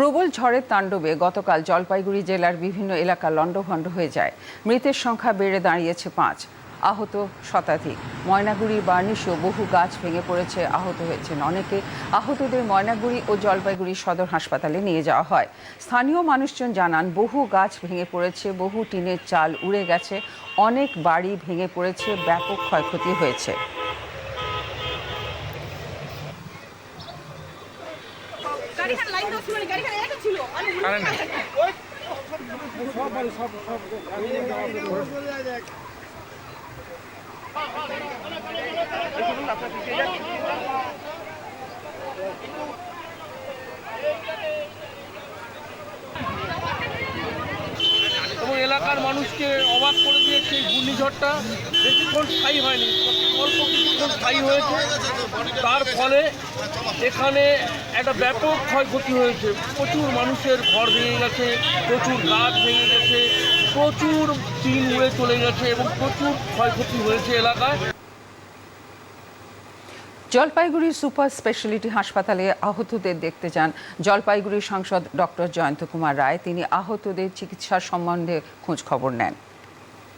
প্রবল ঝড়ের তাণ্ডবে গতকাল জলপাইগুড়ি জেলার বিভিন্ন এলাকা লণ্ডভণ্ড হয়ে যায়। মৃতের সংখ্যা বেড়ে দাঁড়িয়েছে পাঁচ। আহত শতাধিক। ময়নাগুড়ির বার্নিশেও বহু গাছ ভেঙে পড়েছে, আহত হয়েছেন অনেকে। আহতদের ময়নাগুড়ি ও জলপাইগুড়ি সদর হাসপাতালে নিয়ে যাওয়া হয়। স্থানীয় মানুষজন জানান, বহু গাছ ভেঙে পড়েছে, বহু টিনের চাল উড়ে গেছে, অনেক বাড়ি ভেঙে পড়েছে, ব্যাপক ক্ষয়ক্ষতি হয়েছে। এবং এলাকার মানুষকে অবাক করে দিয়েছে এই ঘূর্ণিঝড়টা। বেশিক্ষণ স্থায়ী হয়নি। স্থায়ী হয়েছে। তার ফলে এখানে একটা ব্যাপক ক্ষয়ক্ষতি হয়েছে। প্রচুর মানুষের ঘর ভেঙে গেছে, প্রচুর গাছ ভেঙে গেছে, প্রচুর টিন উড়ে চলে গেছে এবং প্রচুর ক্ষয়ক্ষতি হয়েছে এলাকায়। জলপাইগুড়ি সুপার স্পেশালিটি হাসপাতালে আহতদের দেখতে যান জলপাইগুড়ি সাংসদ ডক্টর জয়ন্ত কুমার রায়। তিনি আহতদের চিকিৎসা সম্বন্ধে খোঁজ খবর নেন।